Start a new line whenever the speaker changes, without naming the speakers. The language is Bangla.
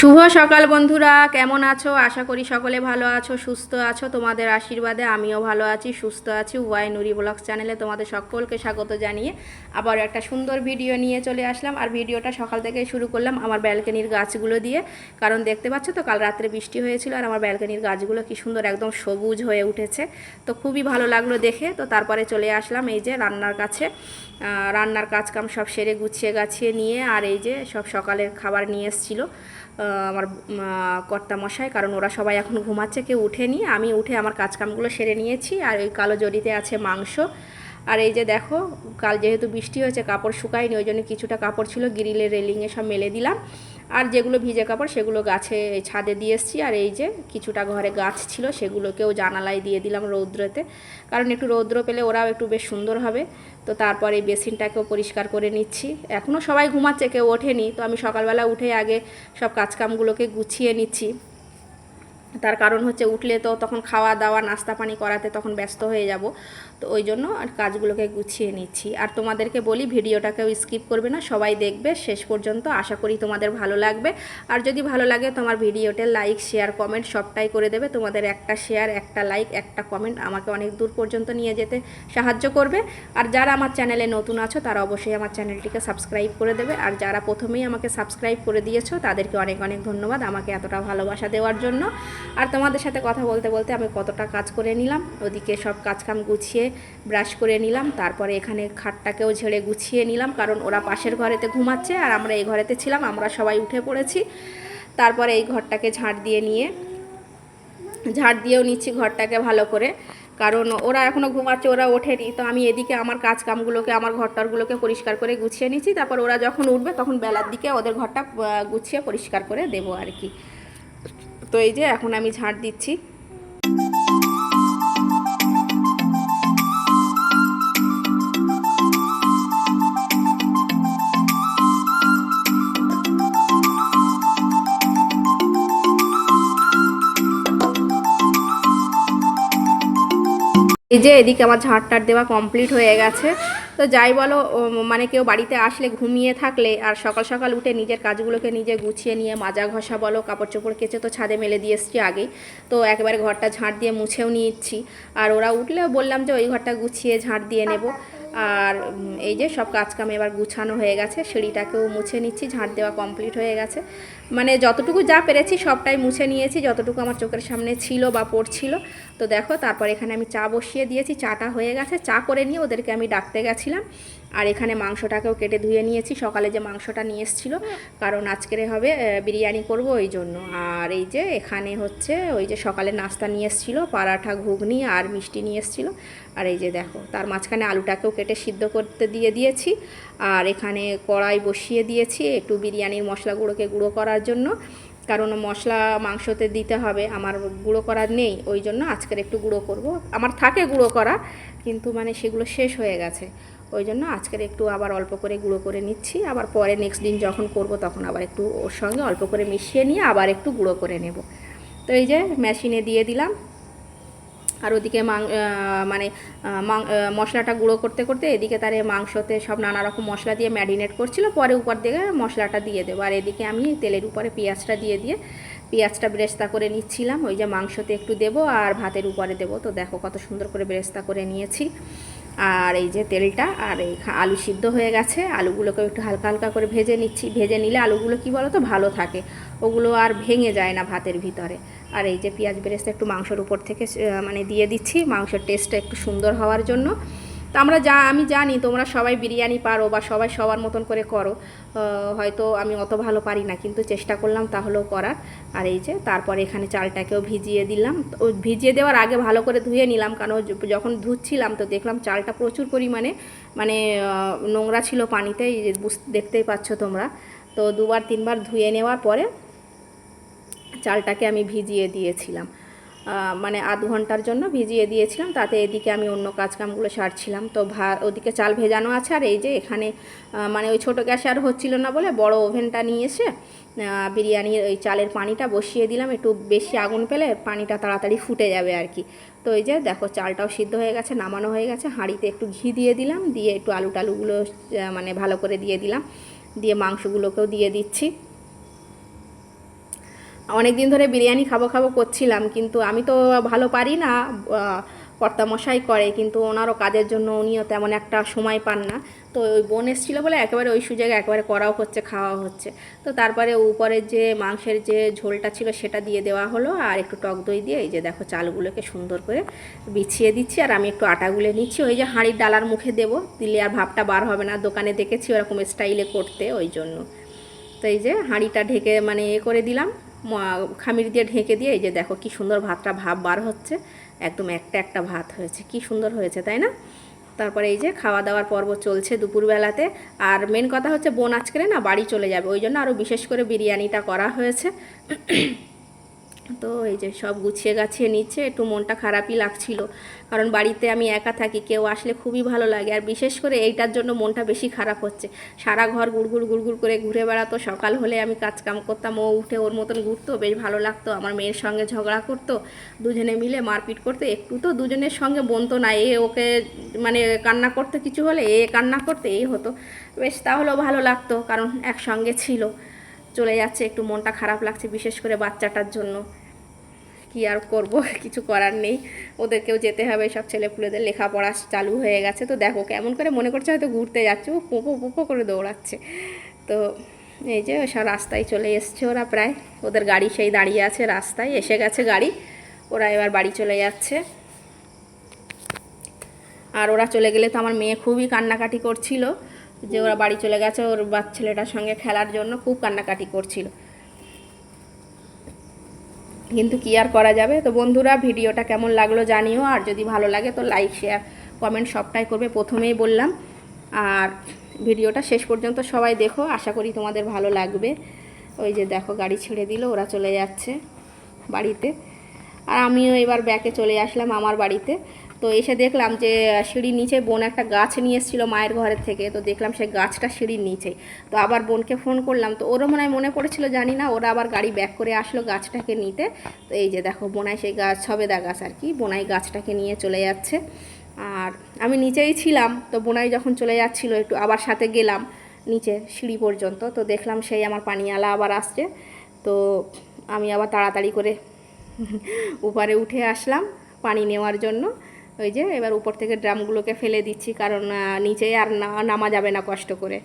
শুভ সকাল বন্ধুরা, কেমন আছো? আশা করি সকলে ভালো আছো, সুস্থ আছো। তোমাদের আশীর্বাদে আমিও ভালো আছি, সুস্থ আছি। ওয়াই নুরি ব্লগস চ্যানেলে তোমাদের সকলকে স্বাগত জানিয়ে আবার একটা সুন্দর ভিডিও নিয়ে চলে আসলাম। আর ভিডিওটা সকাল থেকে শুরু করলাম আমার ব্যালকনির গাছগুলো দিয়ে। কারণ দেখতে পাচ্ছ তো, কাল রাত্রে বৃষ্টি হয়েছিল আর আমার ব্যালকনির গাছগুলো কি সুন্দর একদম সবুজ হয়ে উঠেছে। তো খুবই ভালো লাগল দেখে। তো তারপরে চলে আসলাম এই যে রান্নার কাছে। রান্নার কাজকাম সব সেরে গুছিয়ে গাছিয়ে নিয়ে আর এই যে সব সকালের খাবার নিয়ে এসেছিল। আমার কর্তা মশাই, কারণ ওরা সবাই এখন ঘুমাচ্ছে, কেউ উঠেনি। আমি উঠে আমার কাজকামগুলো সেরে নিয়েছি, আর ওই কালো জড়িতে আছে মাংস। আর এই যে দেখো, কাল যেহেতু বৃষ্টি হয়েছে, কাপড় শুকায়নি, ওই জন্য কিছুটা কাপড় ছিল, গ্রিলের রেলিংয়ে সব মেলে দিলাম। আর যেগুলো ভিজে কাপড় সেগুলো গাছে ছাদে দিয়ে এসেছি। আর এই যে কিছুটা ঘরে গাছ ছিল সেগুলোকেও জানালায় দিয়ে দিলাম রৌদ্রতে। কারণ একটু রৌদ্র পেলে ওরাও একটু বেশ সুন্দর হবে। তো তারপর এই বেসিনটাকেও পরিষ্কার করে নিচ্ছি। এখনও সবাই ঘুমাচ্ছে, কেউ ওঠেনি। তো আমি সকালবেলা উঠে আগে সব কাজকামগুলোকে গুছিয়ে নিচ্ছি। তার কারণ হচ্ছে উঠলে তো তখন খাওয়া দাওয়া, নাস্তা পানি করাতে তখন ব্যস্ত হয়ে যাব। তো ওই জন্য আর কাজগুলোকে গুছিয়ে নিচ্ছি। আর তোমাদেরকে বলি, ভিডিওটাকেও স্কিপ করবে না, সবাই দেখবে, শেষ পর্যন্ত আশা করি তোমাদের ভালো লাগবে। আর যদি ভালো লাগে, তোমার ভিডিওতে লাইক শেয়ার কমেন্ট সবটাই করে দেবে। তোমাদের একটা শেয়ার একটা লাইক একটা কমেন্ট আমাকে অনেক দূর পর্যন্ত নিয়ে যেতে সাহায্য করবে। আর যারা আমার চ্যানেলে নতুন আছো, তারা অবশ্যই আমার চ্যানেলটিকে সাবস্ক্রাইব করে দেবে। আর যারা প্রথমেই আমাকে সাবস্ক্রাইব করে দিয়েছ, তাদেরকে অনেক অনেক ধন্যবাদ আমাকে এতটা ভালোবাসা দেওয়ার জন্য। আর তোমাদের সাথে কথা বলতে বলতে আমি কতটা কাজ করে নিলাম। ওদিকে সব কাজকাম গুছিয়ে ব্রাশ করে নিলাম, তারপরে এখানে খাটটাকেও ঝেড়ে গুছিয়ে নিলাম, কারণ ওরা পাশের ঘরেতে ঘুমাচ্ছে আর আমরা এই ঘরেতে ছিলাম, আমরা সবাই উঠে পড়েছি। তারপরে এই ঘরটাকে ঝাঁট দিয়ে নিয়ে, ঝাড় দিয়েও নিচ্ছি ঘরটাকে ভালো করে, কারণ ওরা এখনও ঘুমাচ্ছে, ওরা ওঠেনি। তো আমি এদিকে আমার কাজ কামগুলোকে আমার ঘরটারগুলোকে পরিষ্কার করে গুছিয়ে নিচ্ছি, তারপর ওরা যখন উঠবে তখন বেলার দিকে ওদের ঘরটা গুছিয়ে পরিষ্কার করে দেবো আর কি। তো এই যে এখন আমি ঝাড় দিচ্ছি। এই যে এদিকে আমার ঝাড় ঝাড়টার দেওয়া কমপ্লিট হয়ে গেছে। তো যাই বলো মানে কেউ বাড়িতে আসলে ঘুমিয়ে থাকলে আর সকাল সকাল উঠে নিজের কাজগুলোকে নিজে গুছিয়ে নিয়ে মাজা ঘষা বলো, কাপড় চোপড় কেচে তো ছাদে মেলে দিয়ে এসছি আগেই, তো একেবারে ঘরটা ঝাঁট দিয়ে মুছেও নিয়েছি। আর ওরা উঠলেও বললাম যে ওই ঘরটা গুছিয়ে ঝাঁট দিয়ে নেব। আর এই যে সব কাজকাম এবার গুছানো হয়ে গেছে, সিঁড়িটাকেও মুছে নিচ্ছি, ঝাঁট দেওয়া কমপ্লিট হয়ে গেছে। মানে যতটুকু যা পেরেছি সবটাই মুছে নিয়েছি, যতটুকু আমার চোখের সামনে ছিল বা পড়ছিল। তো দেখো, তারপর এখানে আমি চা বসিয়ে দিয়েছি, চাটা হয়ে গেছে, চা করে নিয়ে ওদেরকে আমি ডাকতে গেছিলাম। আর এখানে মাংসটাকেও কেটে ধুয়ে নিয়েছি। সকালে যে মাংসটা নিয়ে এসেছিল, কারণ আজকের হবে বিরিয়ানি করব ওই জন্য। আর এই যে এখানে হচ্ছে, ওই যে সকালে নাস্তা নিয়ে এসেছিল, পরাঠা, ঘুগনি আর মিষ্টি নিয়ে এসেছিল। আর এই যে দেখো, তার মাঝখানে আলুটাকেও কেটে সিদ্ধ করতে দিয়ে দিয়েছি। আর এখানে কড়াই বসিয়ে দিয়েছি একটু বিরিয়ানির মশলা গুঁড়োকে গুঁড়ো করার জন্য। কারণ মশলা মাংসতে দিতে হবে, আমার গুঁড়ো করার নেই, ওই জন্য আজকের একটু গুঁড়ো করব। আমার থাকে গুঁড়ো করা, কিন্তু মানে সেগুলো শেষ হয়ে গেছে। ওই জন্য আজকের একটু আবার অল্প করে গুঁড়ো করে নিচ্ছি। আবার পরে নেক্সট দিন যখন করব তখন আবার একটু ওর সঙ্গে অল্প করে মিশিয়ে নিয়ে আবার একটু গুঁড়ো করে নেব। তো এই যে মেশিনে দিয়ে দিলাম। আর ওদিকে মাং মানে মশলাটা গুঁড়ো করতে করতে এদিকে তার মাংসতে সব নানা রকম মশলা দিয়ে ম্যারিনেট করছিল। পরে উপর দিকে মশলাটা দিয়ে দেবো। আর এদিকে আমি তেলের উপরে পেঁয়াজটা দিয়ে দিয়ে পেঁয়াজটা ব্রেস্তা করে নিচ্ছিলাম। ওই যে মাংসতে একটু দেবো আর ভাতের উপরে দেবো। তো দেখো কত সুন্দর করে ব্রেস্তা করে নিয়েছি। আর এই যে তেলটা, আর এই আলু সিদ্ধ হয়ে গেছে। আলুগুলোকে একটু হালকা হালকা করে ভেজে নিচ্ছি। ভেজে নিলে আলুগুলো কি বলো তো ভালো থাকে। ওগুলো আর ভেঙে যায় না ভাতের ভিতরে। আর এই যে পেঁয়াজ বেরেস্তা একটু মাংসের উপর থেকে মানে দিয়ে দিচ্ছি। মাংসের টেস্টটা একটু সুন্দর হওয়ার জন্য। তো আমরা যা, আমি জানি তোমরা সবাই বিরিয়ানি পারো বা সবাই সবার মতন করে করো। হয়তো আমি অত ভালো পারি না, কিন্তু চেষ্টা করলাম তাহলেও করার। আর এই যে, তারপরে এখানে চালটাকেও ভিজিয়ে দিলাম। ওই ভিজিয়ে দেওয়ার আগে ভালো করে ধুয়ে নিলাম, কারণ যখন ধুচ্ছিলাম তো দেখলাম চালটা প্রচুর পরিমাণে মানে নোংরা ছিল পানিতে দেখতেই পাচ্ছ তোমরা। তো দুবার তিনবার ধুয়ে নেওয়ার পরে চালটাকে আমি ভিজিয়ে দিয়েছিলাম। মানে আধ ঘণ্টার জন্য ভিজিয়ে দিয়েছিলাম। তাতে এদিকে আমি অন্য কাজকামগুলো সারছিলাম। তো ভা, ওদিকে চাল ভেজানো আছে। আর এই যে এখানে মানে ওই ছোটো গ্যাসে আর হচ্ছিল না বলে বড় ওভেনটা নিয়ে এসে বিরিয়ানির ওই চালের পানিটা বসিয়ে দিলাম। একটু বেশি আগুন পেলে পানিটা তাড়াতাড়ি ফুটে যাবে আর কি। তো এই যে দেখো, চালটাও সিদ্ধ হয়ে গেছে, নামানো হয়ে গেছে। হাঁড়িতে একটু ঘি দিয়ে দিলাম। দিয়ে একটু আলু টালুগুলো মানে ভালো করে দিয়ে দিলাম। দিয়ে মাংসগুলোকেও দিয়ে দিচ্ছি। অনেক দিন ধরে বিরিয়ানি খাব খাব করছিলাম, কিন্তু আমি তো ভালো পারি না কর্তামশাই করে, কিন্তু ওনারও কাজের জন্য উনিও তেমন একটা সময় পান না। তো ওই বোন এসেছিল বলে একেবারে ওই সুযোগে একেবারে করাও হচ্ছে খাওয়া হচ্ছে। তো তারপরে উপরের যে মাংসের যে ঝোলটা ছিল সেটা দিয়ে দেওয়া হলো, আর একটু টক দই দিয়ে এই যে দেখো চালগুলোকে সুন্দর করে বিছিয়ে দিচ্ছি, আর আমি একটু আটা গুলে নিচ্ছি। ওই যে হাঁড়ির ডালার মুখে দেবো, দিলে আর ভাবটা বার হবে না, দোকানে দেখেছি ওরকম স্টাইলে করতে, ওই জন্য। তো এই যে হাঁড়িটা ঢেকে মানে এ করে দিলাম। খামির দিয়ে ঢেকে দিয়ে এই যে দেখো কি সুন্দর ভাতটা ভাব বার হচ্ছে। একদম একটা একটা ভাত হয়েছে। কি সুন্দর হয়েছে, তাই না? তারপরে এই যে খাওয়া দাওয়ার পর্ব চলছে দুপুরবেলাতে। আর মেন কথা হচ্ছে বোন আজকে না বাড়ি চলে যাবে। ওই জন্য আরও বিশেষ করে বিরিয়ানিটা করা হয়েছে। তো এই যে সব গুছিয়ে গাছিয়ে নিচ্ছে, একটু মনটা খারাপই লাগছিল। কারণ বাড়িতে আমি একা থাকি, কেউ আসলে খুবই ভালো লাগে। আর বিশেষ করে এইটার জন্য মনটা বেশি খারাপ হচ্ছে। সারা ঘর গুড়গুড় গুড়গুড় করে ঘুরে বেড়াতো, সকাল হলে আমি কাজ কাম করতাম, ও উঠে ওর মতন ঘুরতো, বেশ ভালো লাগতো। আমার মেয়ের সঙ্গে ঝগড়া করতো, দুজনে মিলে মারপিট করতো। একটু তো দুজনের সঙ্গে বনতো না এ ওকে মানে কান্না করতে কিছু হলে, এ কান্না করতে, এই হতো। বেশ তাহলেও ভালো লাগতো, কারণ একসঙ্গে ছিল। চলে যাচ্ছে, একটু মনটা খারাপ লাগছে, বিশেষ করে বাচ্চাটার জন্য। কি আর করব? কিছু করার নেই। ওদেরকেও যেতে হবে, সব ছেলেপুলেদের লেখাপড়া চালু হয়ে গেছে। তো দেখো, কেমন করে মনে করছে হয়তো ঘুরতে যাচ্ছে। ও পোপো পোপো করে দৌড়াচ্ছে। তো এই যে সব রাস্তায় চলে এসছে ওরা প্রায়। ওদের গাড়ি সেই দাঁড়িয়ে আছে রাস্তায়। এসে গেছে গাড়ি। ওরা এবার বাড়ি চলে যাচ্ছে। আর ওরা চলে গেলে তো আমার মেয়ে খুবই কান্নাকাটি করছিল। যে ওরা বাড়ি চলে গেছে, ওর বাচ্চা ছেলেটার সঙ্গে খেলার জন্য খুব কান্নাকাটি করছিল। কিন্তু কি আর করা যাবে? তো বন্ধুরা, ভিডিওটা কেমন লাগল জানিও, আর যদি ভালো লাগে তো লাইক শেয়ার কমেন্ট সবটাই করবে, প্রথমেই বললাম। আর ভিডিওটা শেষ পর্যন্ত সবাই দেখো, আশা করি তোমাদের ভালো লাগবে। ওই যে দেখো, গাড়ি ছেড়ে দিল, ওরা চলে যাচ্ছে বাড়িতে। আর আমিও এবার ব্যাকে চলে আসলাম আমার বাড়িতে। তো এসে দেখলাম যে সিঁড়ির নিচে বোন একটা গাছ নিয়ে এসেছিল মায়ের ঘরের থেকে। তো দেখলাম সেই গাছটা সিঁড়ির নিচে। তো আবার বোনকে ফোন করলাম। তো ওরও মনে হয় মনে পড়েছিল, জানি না। ওরা আবার গাড়ি ব্যাক করে আসলো গাছটাকে নিতে। তো এই যে দেখো, বোনাই সেই গাছ, সবেদা গাছ আর কি। বোনাই গাছটাকে নিয়ে চলে যাচ্ছে। আর আমি নিচেই ছিলাম। তো বোনাই যখন চলে যাচ্ছিল, একটু আবার সাথে গেলাম, নিচে সিঁড়ি পর্যন্ত। তো দেখলাম সেই আমার পানিয়ালা আবার আসছে। তো আমি আবার তাড়াতাড়ি করে উপরে উঠে আসলাম পানি নেওয়ার জন্য। ওই যে এবার উপর থেকে ড্রামগুলোকে ফেলে দিচ্ছি, কারণ নিচে আর নামা যাবে না কষ্ট করে।